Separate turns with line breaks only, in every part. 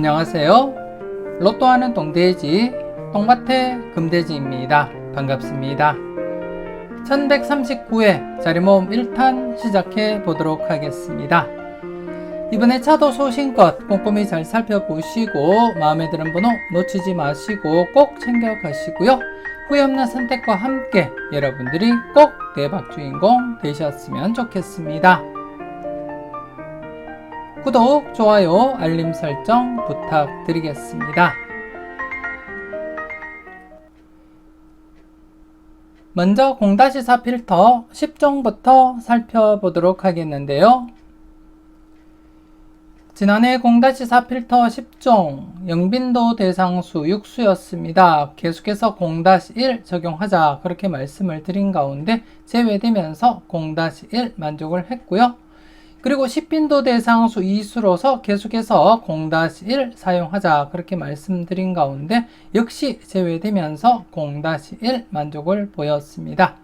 안녕하세요. 로또하는 동돼지, 똥밭의 금돼지입니다. 반갑습니다. 1139회 자리모음 1탄 시작해 보도록 하겠습니다. 이번에 차도 소신껏 꼼꼼히 잘 살펴보시고 마음에 드는 번호 놓치지 마시고 꼭 챙겨가시고요. 후회 없는 선택과 함께 여러분들이 꼭 대박 주인공 되셨으면 좋겠습니다. 구독, 좋아요, 알림 설정 부탁드리겠습니다. 먼저 0-4 필터 10종부터 살펴보도록 하겠는데요. 지난해 0-4 필터 10종 영빈도 대상수 6수였습니다. 계속해서 0-1 적용하자 그렇게 말씀을 드린 가운데 제외되면서 0-1 만족을 했고요. 그리고 10빈도 대상수 2수로서 계속해서 0-1 사용하자 그렇게 말씀드린 가운데 역시 제외되면서 0-1 만족을 보였습니다.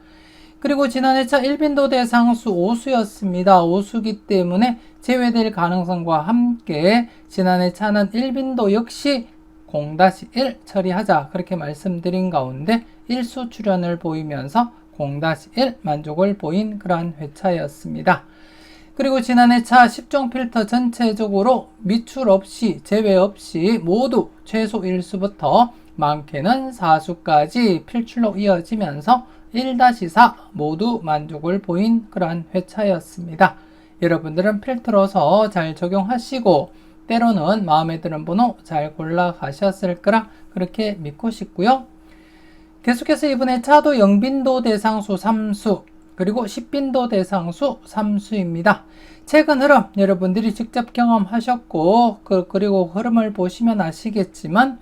그리고 지난 해차 1빈도 대상수 5수였습니다. 5수기 때문에 제외될 가능성과 함께 지난 해차는 1빈도 역시 0-1 처리하자 그렇게 말씀드린 가운데 1수 출현을 보이면서 0-1 만족을 보인 그러한 회차였습니다. 그리고 지난해 차 10종 필터 전체적으로 미출 없이 제외 없이 모두 최소 1수부터 많게는 4수까지 필출로 이어지면서 1-4 모두 만족을 보인 그러한 회차였습니다. 여러분들은 필터로서 잘 적용하시고 때로는 마음에 드는 번호 잘 골라 가셨을 거라 그렇게 믿고 싶고요. 계속해서 이번에 차도 영빈도 대상수 3수 그리고 10빈도 대상수 3수입니다. 최근 흐름 여러분들이 직접 경험하셨고 그, 그리고 흐름을 보시면 아시겠지만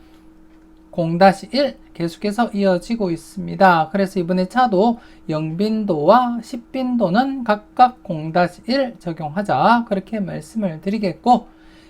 0-1 계속해서 이어지고 있습니다. 그래서 이번에 차도 0빈도와 10빈도는 각각 0-1 적용하자 그렇게 말씀을 드리겠고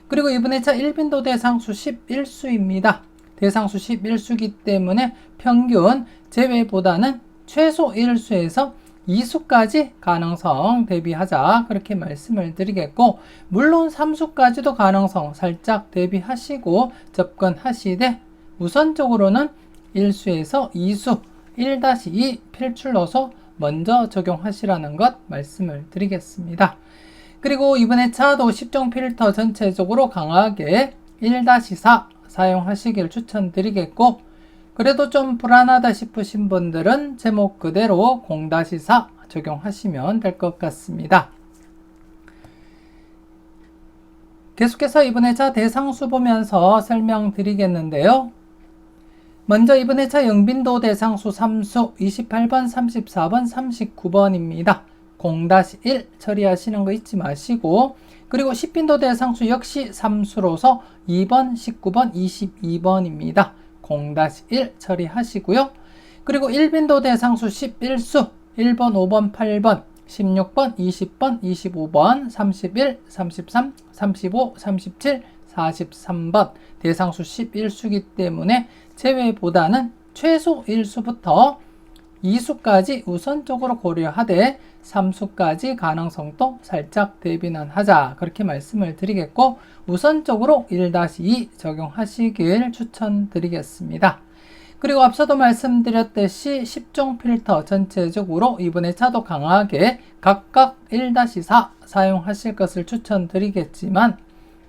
그리고 이번에 차 1빈도 대상수 11수입니다. 대상수 11수기 때문에 평균 제외보다는 최소 1수에서 2수까지 가능성 대비하자 그렇게 말씀을 드리겠고 물론 3수까지도 가능성 살짝 대비하시고 접근하시되 우선적으로는 1수에서 2수 1-2 필출 넣어서 먼저 적용하시라는 것 말씀을 드리겠습니다. 그리고 이번에 차도 10종 필터 전체적으로 강하게 1-4 사용하시길 추천드리겠고 그래도 좀 불안하다 싶으신 분들은 제목 그대로 0-4 적용하시면 될 것 같습니다. 계속해서 이번 회차 대상수 보면서 설명드리겠는데요. 먼저 이번 회차 영빈도 대상수 3수 28번, 34번, 39번입니다. 0-1 처리하시는 거 잊지 마시고 그리고 10빈도 대상수 역시 3수로서 2번, 19번, 22번입니다. 0-1 처리하시고요. 그리고 1빈도 대상수 11수 1번, 5번, 8번, 16번, 20번, 25번, 31, 33, 35, 37, 43번 대상수 11수기 때문에 제외보다는 최소 1수부터 2수까지 우선적으로 고려하되 3수까지 가능성도 살짝 대비는 하자 그렇게 말씀을 드리겠고 우선적으로 1-2 적용하시길 추천드리겠습니다. 그리고 앞서도 말씀드렸듯이 10종 필터 전체적으로 이번에 차도 강하게 각각 1-4 사용하실 것을 추천드리겠지만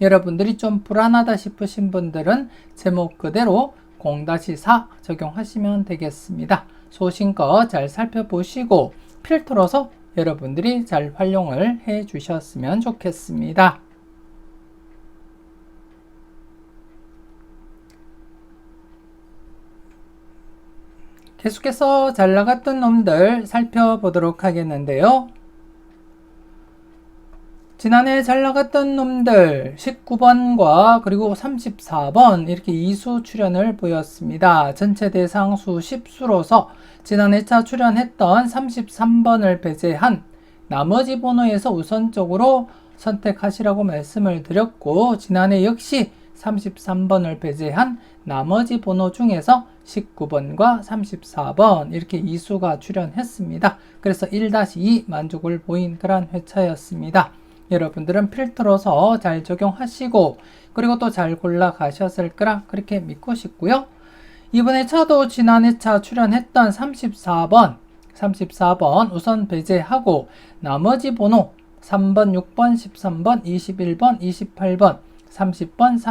여러분들이 좀 불안하다 싶으신 분들은 제목 그대로 0-4 적용하시면 되겠습니다. 소신껏 잘 살펴보시고 필터로서 여러분들이 잘 활용을 해 주셨으면 좋겠습니다. 계속해서 잘 나갔던 놈들 살펴보도록 하겠는데요. 지난해 잘 나갔던 놈들 19번과 그리고 34번 이렇게 2수 출연을 보였습니다. 전체 대상 수 10수로서 지난 해차 출연했던 33번을 배제한 나머지 번호에서 우선적으로 선택하시라고 말씀을 드렸고 지난해 역시 33번을 배제한 나머지 번호 중에서 19번과 34번 이렇게 이수가 출연했습니다. 그래서 1-2 만족을 보인 그런 회차였습니다. 여러분들은 필터로서 잘 적용하시고 그리고 또 잘 골라 가셨을 거라 그렇게 믿고 싶고요. 이번에 차도 지난 해차 출연했던 34번 34번 우선 배제하고 나머지 번호 3번, 6번, 13번, 21번, 28번, 30번,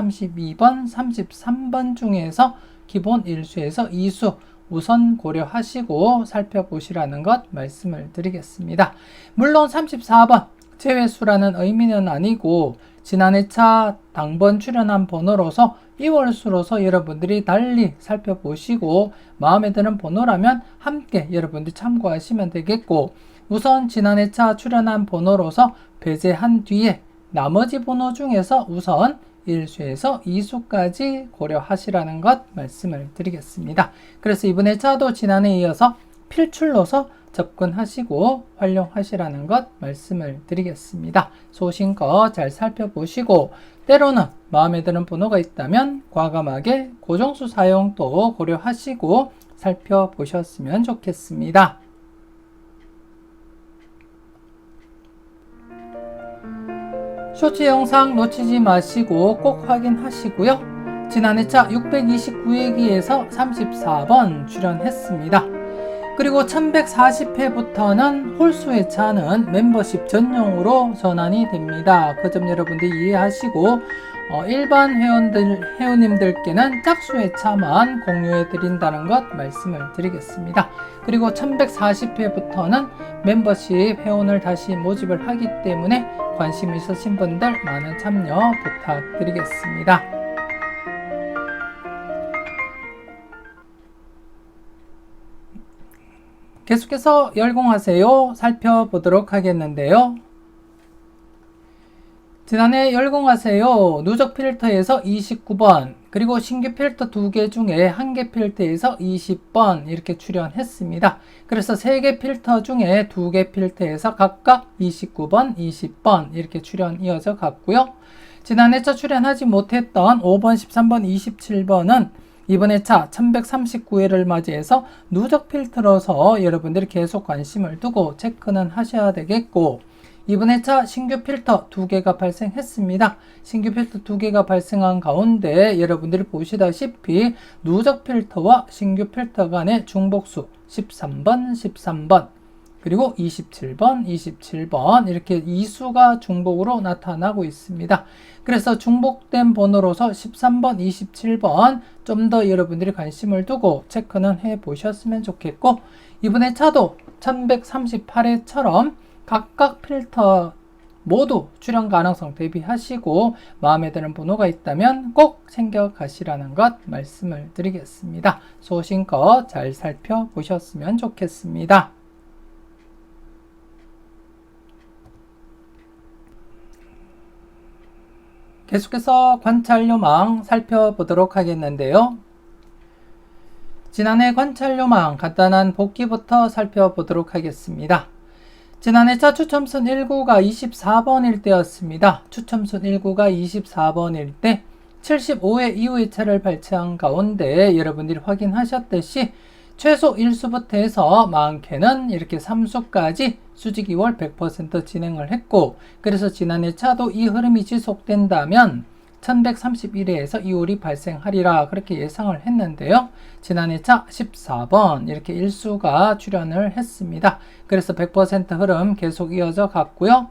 32번, 33번 중에서 기본 1수에서 2수 우선 고려하시고 살펴보시라는 것 말씀을 드리겠습니다. 물론 34번 최회수라는 의미는 아니고 지난 해차 당번 출연한 번호로서 2월수로서 여러분들이 달리 살펴보시고 마음에 드는 번호라면 함께 여러분들 참고하시면 되겠고 우선 지난 해차 출연한 번호로서 배제한 뒤에 나머지 번호 중에서 우선 1수에서 2수까지 고려하시라는 것 말씀을 드리겠습니다. 그래서 이번 에차도 지난해 에 이어서 필출로서 접근하시고 활용하시라는 것 말씀을 드리겠습니다. 소신껏 잘 살펴보시고 때로는 마음에 드는 번호가 있다면 과감하게 고정수 사용도 고려하시고 살펴보셨으면 좋겠습니다. 쇼츠 영상 놓치지 마시고 꼭 확인하시고요. 지난 해차 629회기에서 34번 출연했습니다. 그리고 1140회부터는 홀수의 차는 멤버십 전용으로 전환이 됩니다. 그 점 여러분들 이해하시고 어, 일반 회원들, 회원님들께는 짝수의 차만 공유해 드린다는 것 말씀을 드리겠습니다. 그리고 1140회부터는 멤버십 회원을 다시 모집을 하기 때문에 관심 있으신 분들 많은 참여 부탁드리겠습니다. 계속해서 열공하세요 살펴보도록 하겠는데요. 지난해 열공하세요 누적 필터에서 29번 그리고 신규 필터 두 개 중에 한 개 필터에서 20번 이렇게 출연했습니다. 그래서 세 개 필터 중에 두 개 필터에서 각각 29번, 20번 이렇게 출연 이어져 갔고요. 지난해 첫 출연하지 못했던 5번, 13번, 27번은 이번에 차 1139회를 맞이해서 누적 필터로서 여러분들이 계속 관심을 두고 체크는 하셔야 되겠고 이번 에차 신규 필터 두 개가 발생했습니다. 신규 필터 두 개가 발생한 가운데 여러분들이 보시다시피 누적 필터와 신규 필터 간의 중복수 13번, 13번 그리고 27번, 27번 이렇게 이수가 중복으로 나타나고 있습니다. 그래서 중복된 번호로서 13번, 27번 좀 더 여러분들이 관심을 두고 체크는 해 보셨으면 좋겠고 이번에 차도 1138회처럼 각각 필터 모두 출연 가능성 대비하시고 마음에 드는 번호가 있다면 꼭 챙겨가시라는 것 말씀을 드리겠습니다. 소신껏 잘 살펴보셨으면 좋겠습니다. 계속해서 관찰요망 살펴보도록 하겠는데요. 지난해 관찰요망 간단한 복기부터 살펴보도록 하겠습니다. 지난해 차 추첨순 1구가 24번일 때였습니다. 추첨순 1구가 24번일 때 75회 이후의 차를 발췌한 가운데 여러분들이 확인하셨듯이 최소 1수부터 해서 많게는 이렇게 3수까지 수직 2월 100% 진행을 했고 그래서 지난해 차도 이 흐름이 지속된다면 1131회에서 2월이 발생하리라 그렇게 예상을 했는데요. 지난해 차 14번 이렇게 1수가 출연을 했습니다. 그래서 100% 흐름 계속 이어져 갔고요.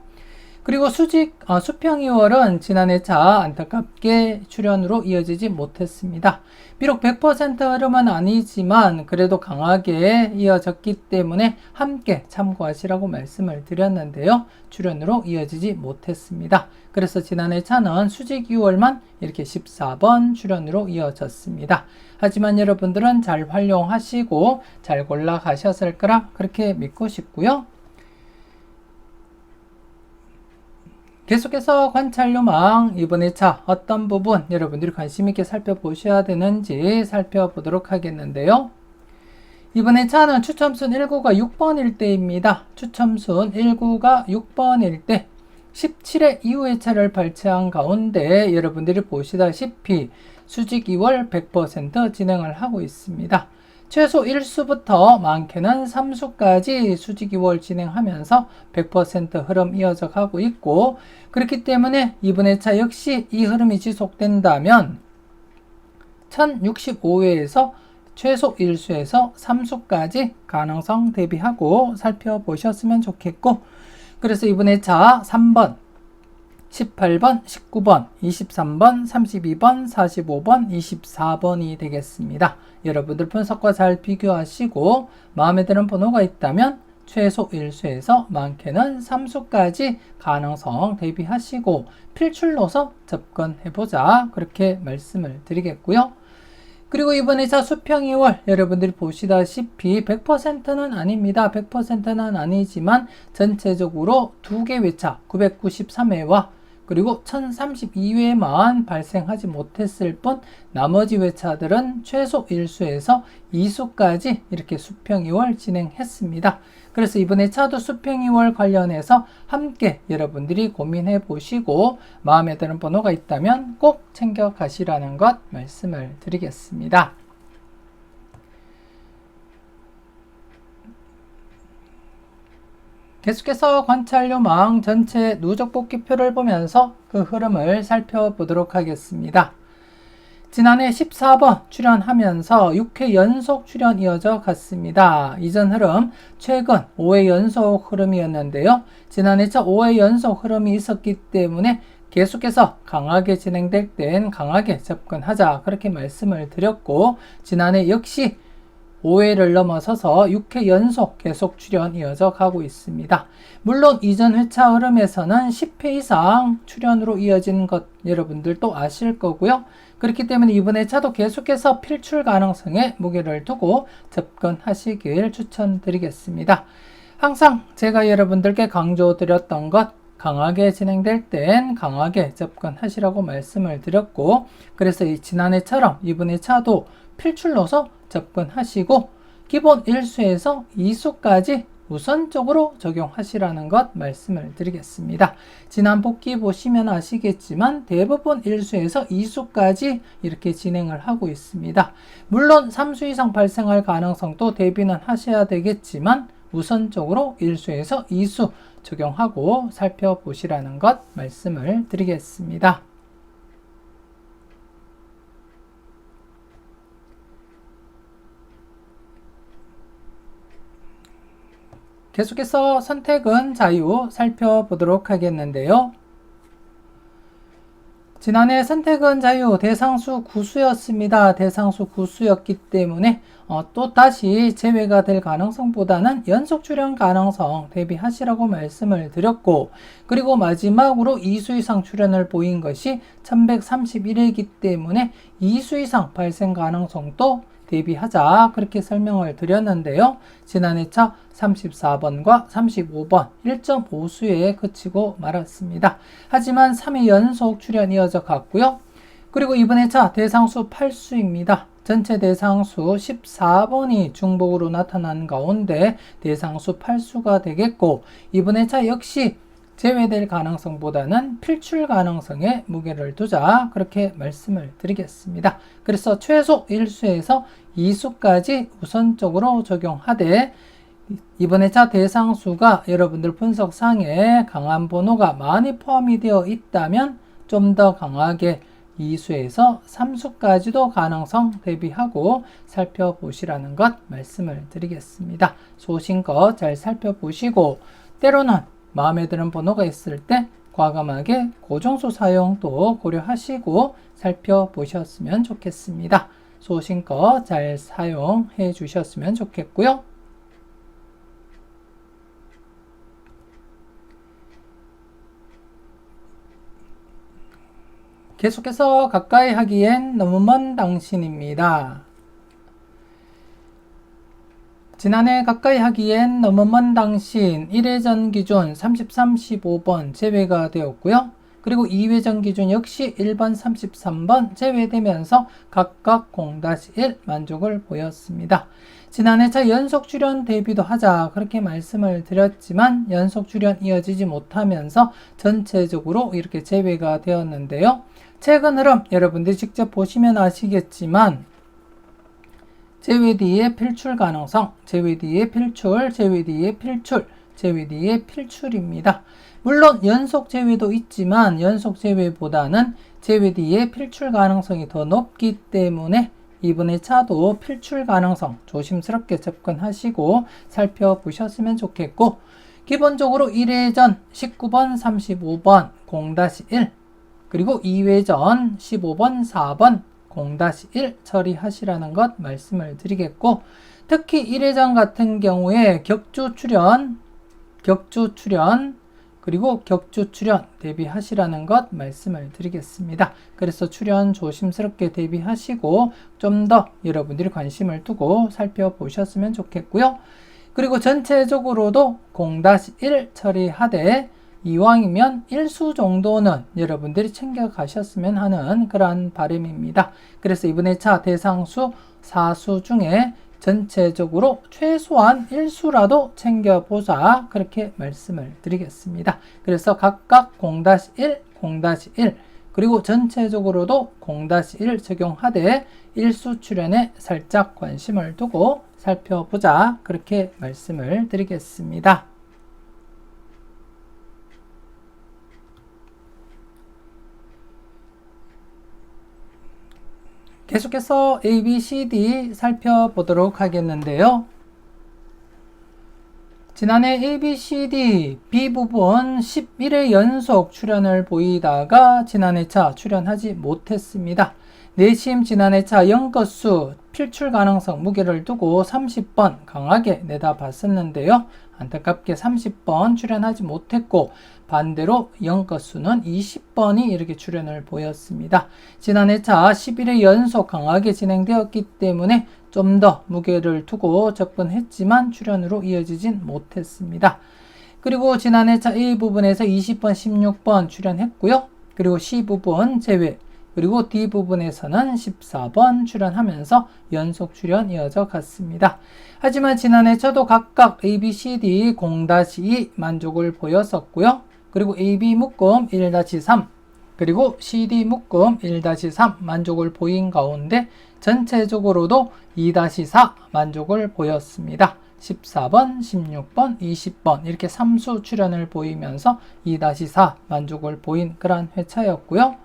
그리고 수직 아, 수평 2월은 지난해 차 안타깝게 출연으로 이어지지 못했습니다. 비록 100% 흐름은 아니지만 그래도 강하게 이어졌기 때문에 함께 참고하시라고 말씀을 드렸는데요. 출연으로 이어지지 못했습니다. 그래서 지난해 차는 수직 2월만 이렇게 14번 출연으로 이어졌습니다. 하지만 여러분들은 잘 활용하시고 잘 골라가셨을 거라 그렇게 믿고 싶고요. 계속해서 관찰요망 이번 에차 어떤 부분 여러분들이 관심 있게 살펴보셔야 되는지 살펴보도록 하겠는데요. 이번 에차는 추첨순 1구가 6번일 때입니다. 추첨순 1구가 6번일 때 17회 이후 회차를 발췌한 가운데 여러분들이 보시다시피 수직 2월 100% 진행을 하고 있습니다. 최소 1수부터 많게는 3수까지 수직2월 진행하면서 100% 흐름 이어져 가고 있고 그렇기 때문에 2분의차 역시 이 흐름이 지속된다면 1065회에서 최소 1수에서 3수까지 가능성 대비하고 살펴보셨으면 좋겠고 그래서 2분의차 3번 18번, 19번, 23번, 32번, 45번, 24번이 되겠습니다. 여러분들 분석과 잘 비교하시고 마음에 드는 번호가 있다면 최소 1수에서 많게는 3수까지 가능성 대비하시고 필출로서 접근해보자 그렇게 말씀을 드리겠고요. 그리고 이번에 자 수평 2월 여러분들이 보시다시피 100%는 아닙니다. 100%는 아니지만 전체적으로 두개 회차 993회와 그리고 1032회만 발생하지 못했을 뿐 나머지 회차들은 최소 1수에서 2수까지 이렇게 수평이월 진행했습니다. 그래서 이번에 차도 수평이월 관련해서 함께 여러분들이 고민해 보시고 마음에 드는 번호가 있다면 꼭 챙겨 가시라는 것 말씀을 드리겠습니다. 계속해서 관찰요망 전체 누적 복기표를 보면서 그 흐름을 살펴보도록 하겠습니다. 지난해 14번 출연하면서 6회 연속 출연 이어져 갔습니다. 이전 흐름 최근 5회 연속 흐름이었는데요. 지난해 첫 5회 연속 흐름이 있었기 때문에 계속해서 강하게 진행될 땐 강하게 접근하자 그렇게 말씀을 드렸고 지난해 역시 5회를 넘어서서 6회 연속 계속 출연 이어져 가고 있습니다. 물론 이전 회차 흐름에서는 10회 이상 출연으로 이어지는 것 여러분들 도 아실 거고요. 그렇기 때문에 이번 회차도 계속해서 필출 가능성에 무게를 두고 접근하시길 추천드리겠습니다. 항상 제가 여러분들께 강조드렸던 것 강하게 진행될 땐 강하게 접근하시라고 말씀을 드렸고 그래서 지난해처럼 이번 회차도 필출로서 접근하시고 기본 1수에서 2수까지 우선적으로 적용하시라는 것 말씀을 드리겠습니다. 지난 복귀 보시면 아시겠지만 대부분 1수에서 2수까지 이렇게 진행을 하고 있습니다. 물론 3수 이상 발생할 가능성도 대비는 하셔야 되겠지만 우선적으로 1수에서 2수 적용하고 살펴보시라는 것 말씀을 드리겠습니다. 계속해서 선택은 자유 살펴보도록 하겠는데요. 지난해 선택은 자유 대상수 구수였습니다. 대상수 구수였기 때문에 어, 또 다시 제외가 될 가능성보다는 연속 출연 가능성 대비하시라고 말씀을 드렸고 그리고 마지막으로 2수 이상 출연을 보인 것이 1131이기 때문에 2수 이상 발생 가능성도 대비하자 그렇게 설명을 드렸는데요. 지난 해차 34번과 35번 1점 보수에 그치고 말았습니다. 하지만 3회 연속 출연 이어져 갔고요. 그리고 이번 에차 대상수 8수입니다. 전체 대상수 14번이 중복으로 나타난 가운데 대상수 8수가 되겠고 이번 에차 역시 제외될 가능성보다는 필출 가능성에 무게를 두자 그렇게 말씀을 드리겠습니다. 그래서 최소 1수에서 2수까지 우선적으로 적용하되 이번 에차 대상수가 여러분들 분석상에 강한 번호가 많이 포함이 되어 있다면 좀 더 강하게 2수에서 3수까지도 가능성 대비하고 살펴보시라는 것 말씀을 드리겠습니다. 소신껏 잘 살펴보시고 때로는 마음에 드는 번호가 있을 때 과감하게 고정수 사용도 고려하시고 살펴보셨으면 좋겠습니다. 소신껏 잘 사용해 주셨으면 좋겠고요. 계속해서 가까이 하기엔 너무 먼 당신입니다. 지난해 가까이 하기엔 너무 먼 당신 1회전 기준 33, 15번 제외가 되었고요. 그리고 2회전 기준 역시 1번, 33번 제외되면서 각각 0-1 만족을 보였습니다. 지난해 차 연속 출연 대비도 하자 그렇게 말씀을 드렸지만 연속 출연 이어지지 못하면서 전체적으로 이렇게 제외가 되었는데요. 최근 흐름 여러분들이 직접 보시면 아시겠지만 제외 뒤에 필출 가능성, 제외 뒤에 필출, 제외 뒤에 필출, 제외 뒤에 필출입니다. 물론 연속 제외도 있지만 연속 제외보다는 제외 뒤에 필출 가능성이 더 높기 때문에 이번에 차도 필출 가능성 조심스럽게 접근하시고 살펴보셨으면 좋겠고 기본적으로 1회전 19번 35번 0-1 그리고 2회전 15번 4번 0-1 처리하시라는 것 말씀을 드리겠고 특히 1회장 같은 경우에 격주 출연, 격주 출연, 그리고 격주 출연 대비하시라는 것 말씀을 드리겠습니다. 그래서 출연 조심스럽게 대비하시고 좀 더 여러분들이 관심을 두고 살펴보셨으면 좋겠고요. 그리고 전체적으로도 0-1 처리하되 이왕이면 일수 정도는 여러분들이 챙겨가셨으면 하는 그런 바람입니다. 그래서 이번 차 대상수 4수 중에 전체적으로 최소한 1수라도 챙겨보자 그렇게 말씀을 드리겠습니다. 그래서 각각 0-1, 0-1 그리고 전체적으로도 0-1 적용하되 1수 출연에 살짝 관심을 두고 살펴보자 그렇게 말씀을 드리겠습니다. 계속해서 A, B, C, D 살펴보도록 하겠는데요. 지난해 A, B, C, D, B 부분 11회 연속 출연을 보이다가 지난해차 출연하지 못했습니다. 내심 지난해차 연거수 필출 가능성 무게를 두고 30번 강하게 내다봤었는데요. 안타깝게 30번 출연하지 못했고 반대로 연가수는 20번이 이렇게 출연을 보였습니다. 지난 해차 11회 연속 강하게 진행되었기 때문에 좀 더 무게를 두고 접근했지만 출현으로 이어지진 못했습니다. 그리고 지난 해차 1부분에서 20번, 16번 출현했고요. 그리고 C 부분 제외 그리고 D 부분에서는 14번 출연하면서 연속 출연 이어져 갔습니다. 하지만 지난해 저도 각각 A, B, C, D 0-2 만족을 보였었고요. 그리고 AB 묶음 1-3 그리고 CD 묶음 1-3 만족을 보인 가운데 전체적으로도 2-4 만족을 보였습니다. 14번, 16번, 20번 이렇게 3수 출연을 보이면서 2-4 만족을 보인 그러 회차였고요.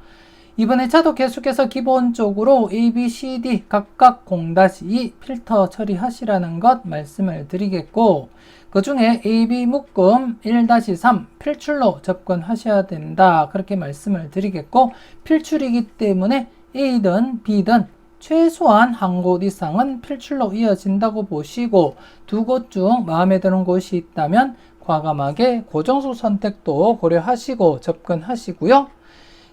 이번 에차도 계속해서 기본적으로 A, B, C, D 각각 0-2 필터 처리하시라는 것 말씀을 드리겠고 그 중에 AB 묶음 1-3 필출로 접근하셔야 된다 그렇게 말씀을 드리겠고 필출이기 때문에 A든 B든 최소한 한 곳 이상은 필출로 이어진다고 보시고 두 곳 중 마음에 드는 곳이 있다면 과감하게 고정수 선택도 고려하시고 접근하시고요.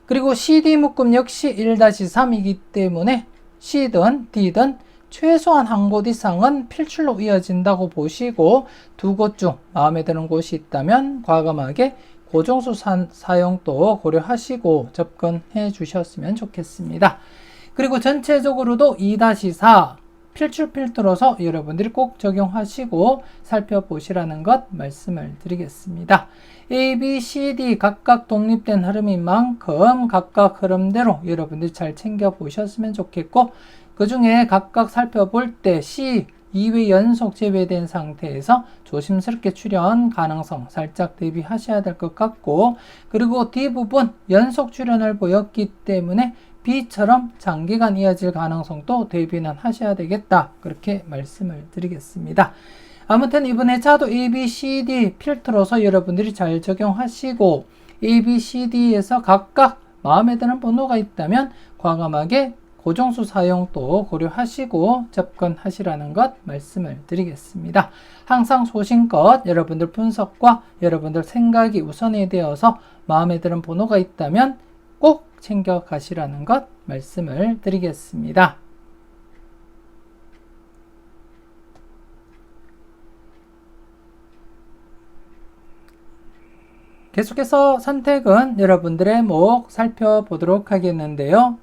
그리고 CD 묶음 역시 1-3이기 때문에 C든 D든 최소한 한 곳 이상은 필출로 이어진다고 보시고 두 곳 중 마음에 드는 곳이 있다면 과감하게 고정수 사용도 고려하시고 접근해 주셨으면 좋겠습니다. 그리고 전체적으로도 2-4 필출 필터로서 여러분들이 꼭 적용하시고 살펴보시라는 것 말씀을 드리겠습니다. A, B, C, D 각각 독립된 흐름인 만큼 각각 흐름대로 여러분들잘 챙겨보셨으면 좋겠고 그 중에 각각 살펴볼 때 C, 2회 e 연속 제외된 상태에서 조심스럽게 출현 가능성 살짝 대비하셔야 될 것 같고 그리고 뒷부분 연속 출현을 보였기 때문에 B처럼 장기간 이어질 가능성도 대비는 하셔야 되겠다 그렇게 말씀을 드리겠습니다. 아무튼 이번에 자도 ABCD 필터로서 여러분들이 잘 적용하시고 ABCD에서 각각 마음에 드는 번호가 있다면 과감하게 고정수 사용도 고려하시고 접근하시라는 것 말씀을 드리겠습니다. 항상 소신껏 여러분들 분석과 여러분들 생각이 우선이 되어서 마음에 드는 번호가 있다면 꼭 챙겨가시라는 것 말씀을 드리겠습니다. 계속해서 선택은 여러분들의 목 살펴보도록 하겠는데요.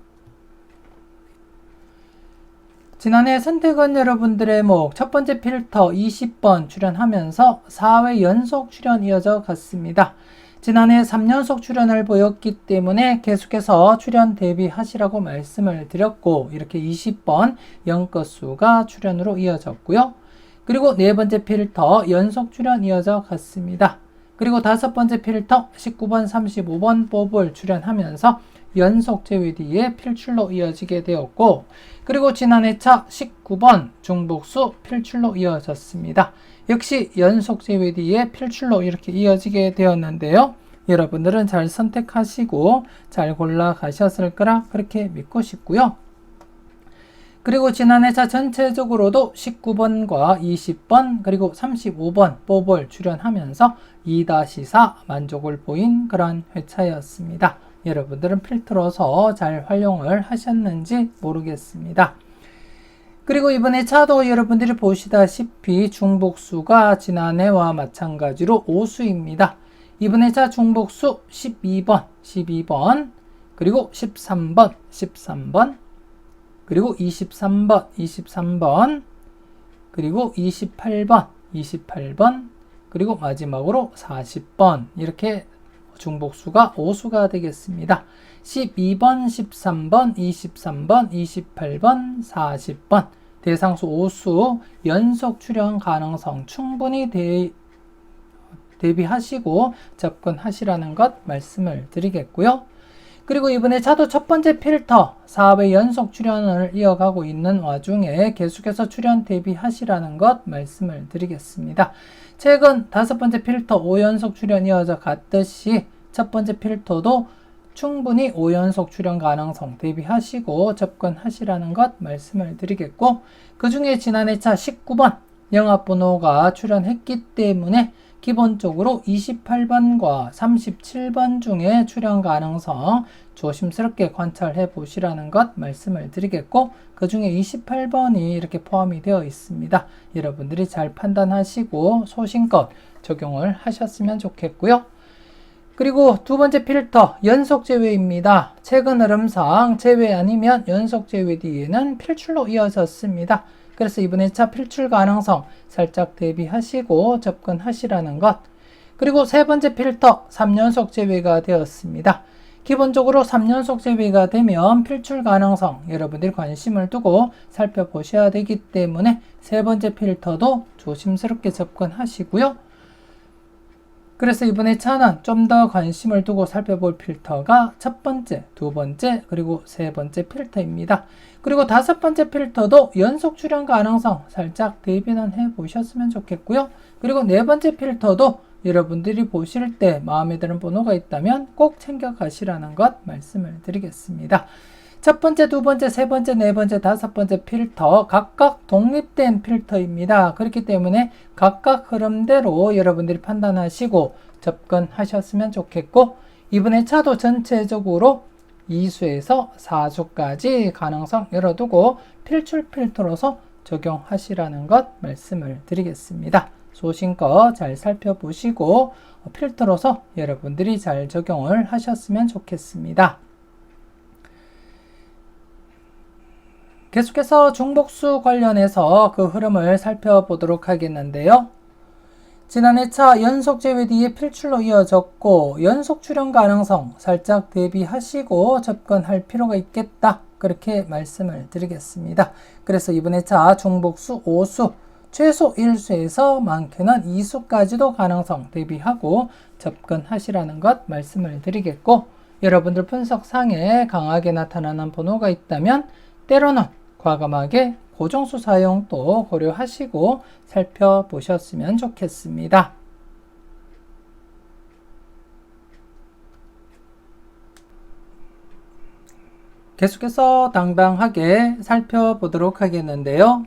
지난해 선택은 여러분들의 목 첫 번째 필터 20번 출연하면서 4회 연속 출연 이어져 갔습니다. 지난해 3연속 출연을 보였기 때문에 계속해서 출연 대비하시라고 말씀을 드렸고 이렇게 20번 연거수가 출연으로 이어졌고요. 그리고 네 번째 필터 연속 출연 이어져 갔습니다. 그리고 다섯 번째 필터 19번, 35번 뽑을 출연하면서 연속 제외 뒤에 필출로 이어지게 되었고 그리고 지난 해차 19번 중복수 필출로 이어졌습니다. 역시 연속 제외 뒤에 필출로 이렇게 이어지게 되었는데요. 여러분들은 잘 선택하시고 잘 골라 가셨을 거라 그렇게 믿고 싶고요. 그리고 지난 해차 전체적으로도 19번과 20번 그리고 35번 뽑을 출연하면서 2-4 만족을 보인 그런 회차였습니다. 여러분들은 필터로서 잘 활용을 하셨는지 모르겠습니다. 그리고 이번 회차도 여러분들이 보시다시피 중복수가 지난해와 마찬가지로 5수입니다. 이번 회차 중복수 12번, 12번, 그리고 13번, 13번, 그리고 23번, 23번, 그리고 28번, 28번, 그리고 마지막으로 40번 이렇게 중복수가 5수가 되겠습니다. 12번, 13번, 23번, 28번, 40번 대상수 5수 연속 출현 가능성 충분히 대, 대비하시고 접근하시라는 것 말씀을 드리겠고요. 그리고 이번에 차도 첫 번째 필터 사업의 연속 출연을 이어가고 있는 와중에 계속해서 출연 대비하시라는 것 말씀을 드리겠습니다. 최근 다섯 번째 필터 5연속 출연 이어져 갔듯이 첫 번째 필터도 충분히 5연속 출연 가능성 대비하시고 접근하시라는 것 말씀을 드리겠고 그 중에 지난해 차 19번 영업번호가 출연했기 때문에 기본적으로 28번과 37번 중에 출현 가능성 조심스럽게 관찰해 보시라는 것 말씀을 드리겠고 그 중에 28번이 이렇게 포함이 되어 있습니다. 여러분들이 잘 판단하시고 소신껏 적용을 하셨으면 좋겠고요. 그리고 두 번째 필터 연속 제외입니다. 최근 흐름상 제외 아니면 연속 제외 뒤에는 필출로 이어졌습니다. 그래서 이번 에차 필출 가능성 살짝 대비하시고 접근하시라는 것. 그리고 세 번째 필터 3연속 제외가 되었습니다. 기본적으로 3연속 제외가 되면 필출 가능성 여러분들 관심을 두고 살펴보셔야 되기 때문에 세 번째 필터도 조심스럽게 접근하시고요. 그래서 이번에 차는 좀 더 관심을 두고 살펴볼 필터가 첫 번째, 두 번째, 그리고 세 번째 필터입니다. 그리고 다섯 번째 필터도 연속 출연 가능성 살짝 대비는 해보셨으면 좋겠고요. 그리고 네 번째 필터도 여러분들이 보실 때 마음에 드는 번호가 있다면 꼭 챙겨가시라는 것 말씀을 드리겠습니다. 첫 번째, 두 번째, 세 번째, 네 번째, 다섯 번째 필터 각각 독립된 필터입니다. 그렇기 때문에 각각 흐름대로 여러분들이 판단하시고 접근하셨으면 좋겠고 이번에 차도 전체적으로 2수에서 4수까지 가능성 열어두고 필출 필터로서 적용하시라는 것 말씀을 드리겠습니다. 소신껏 잘 살펴보시고 필터로서 여러분들이 잘 적용을 하셨으면 좋겠습니다. 계속해서 중복수 관련해서 그 흐름을 살펴보도록 하겠는데요. 지난 해차 연속 제외 뒤에 필출로 이어졌고 연속 출현 가능성 살짝 대비하시고 접근할 필요가 있겠다. 그렇게 말씀을 드리겠습니다. 그래서 이번 에차 중복수 5수 최소 1수에서 많게는 2수까지도 가능성 대비하고 접근하시라는 것 말씀을 드리겠고 여러분들 분석상에 강하게 나타나는 번호가 있다면 때로는 과감하게 고정수 사용도 고려하시고 살펴보셨으면 좋겠습니다. 계속해서 당당하게 살펴보도록 하겠는데요.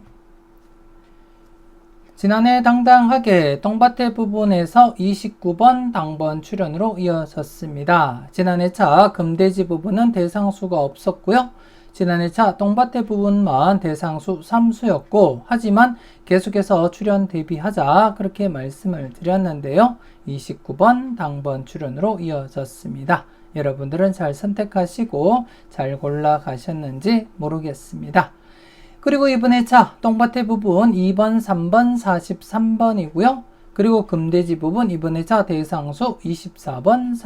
지난해 당당하게 똥밭의 부분에서 29번 당번 출연으로 이어졌습니다. 지난해 차 금돼지 부분은 대상수가 없었고요. 지난 해차 똥밭의 부분만 대상수 3수였고 하지만 계속해서 출연 대비하자 그렇게 말씀을 드렸는데요. 29번 당번 출연으로 이어졌습니다. 여러분들은 잘 선택하시고 잘 골라 가셨는지 모르겠습니다. 그리고 이번 에차 똥밭의 부분 2번, 3번, 43번이고요. 그리고 금대지 부분 이번 에차 대상수 24번,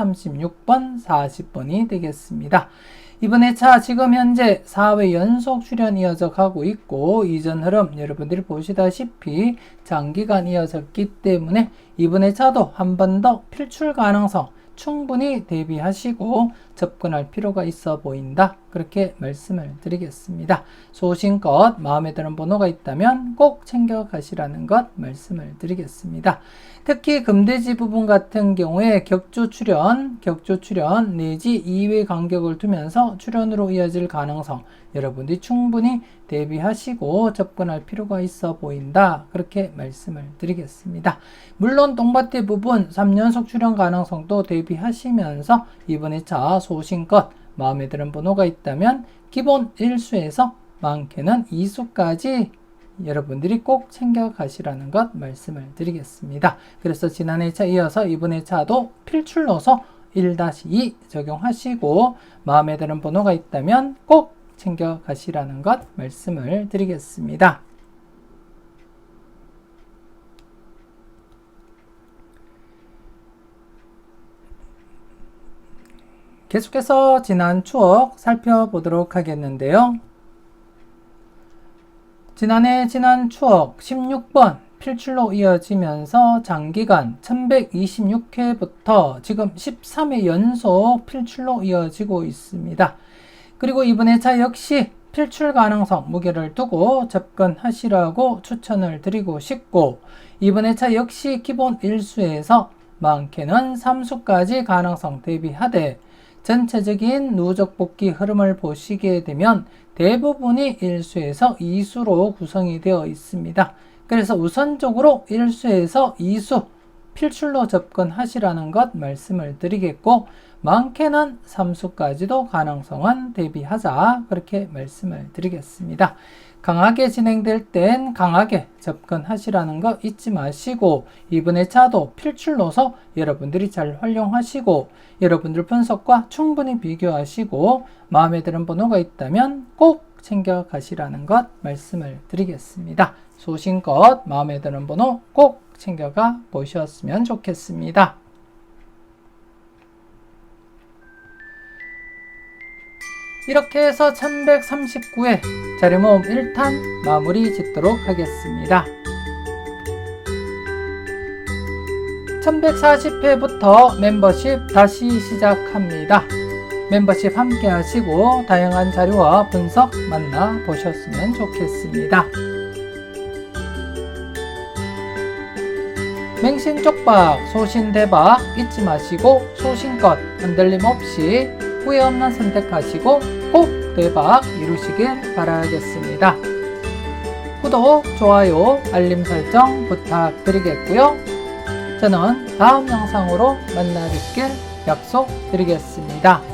36번, 40번이 되겠습니다. 이번 에차 지금 현재 4회 연속 출연 이어서 가고 있고 이전 흐름 여러분들이 보시다시피 장기간 이어졌기 때문에 이번 에차도한 번 더 필출 가능성 충분히 대비하시고 접근할 필요가 있어 보인다. 그렇게 말씀을 드리겠습니다. 소신껏 마음에 드는 번호가 있다면 꼭 챙겨가시라는 것 말씀을 드리겠습니다. 특히 금돼지 부분 같은 경우에 격조 출현, 격조 출현 내지 2회 간격을 두면서 출현으로 이어질 가능성 여러분들이 충분히 대비하시고 접근할 필요가 있어 보인다. 그렇게 말씀을 드리겠습니다. 물론 똥밭의 부분 3연속 출현 가능성도 대비하시면서 이번 2차 소신것 마음에 드는 번호가 있다면 기본 1수에서 많게는 2수까지 여러분들이 꼭 챙겨가시라는 것 말씀을 드리겠습니다. 그래서 지난 1차 이어서 이번 1차도 필출 넣서1-2 적용하시고 마음에 드는 번호가 있다면 꼭 챙겨가시라는 것 말씀을 드리겠습니다. 계속해서 지난 추억 살펴보도록 하겠는데요. 지난해 지난 추억 16번 필출로 이어지면서 장기간 1126회부터 지금 13회 연속 필출로 이어지고 있습니다. 그리고 이번 회차 역시 필출 가능성 무게를 두고 접근하시라고 추천을 드리고 싶고 이번 회차 역시 기본 일수에서 많게는 3수까지 가능성 대비하되 전체적인 누적 복귀 흐름을 보시게 되면 대부분이 1수에서 2수로 구성이 되어 있습니다. 그래서 우선적으로 1수에서 2수 필출로 접근하시라는 것 말씀을 드리겠고 많게는 3수까지도 가능성은 대비하자 그렇게 말씀을 드리겠습니다. 강하게 진행될 땐 강하게 접근하시라는 거 잊지 마시고 이분의 차도 필출로서 여러분들이 잘 활용하시고 여러분들 분석과 충분히 비교하시고 마음에 드는 번호가 있다면 꼭 챙겨가시라는 것 말씀을 드리겠습니다. 소신껏 마음에 드는 번호 꼭 챙겨가 보셨으면 좋겠습니다. 이렇게 해서 1139회 자료모음 1탄 마무리 짓도록 하겠습니다. 1140회부터 멤버십 다시 시작합니다. 멤버십 함께 하시고 다양한 자료와 분석 만나 보셨으면 좋겠습니다. 맹신쪽박, 소신대박 잊지 마시고 소신껏 흔들림 없이 후회 없는 선택하시고 꼭 대박 이루시길 바라겠습니다. 구독, 좋아요, 알림 설정 부탁드리겠고요. 저는 다음 영상으로 만나 뵙길 약속드리겠습니다.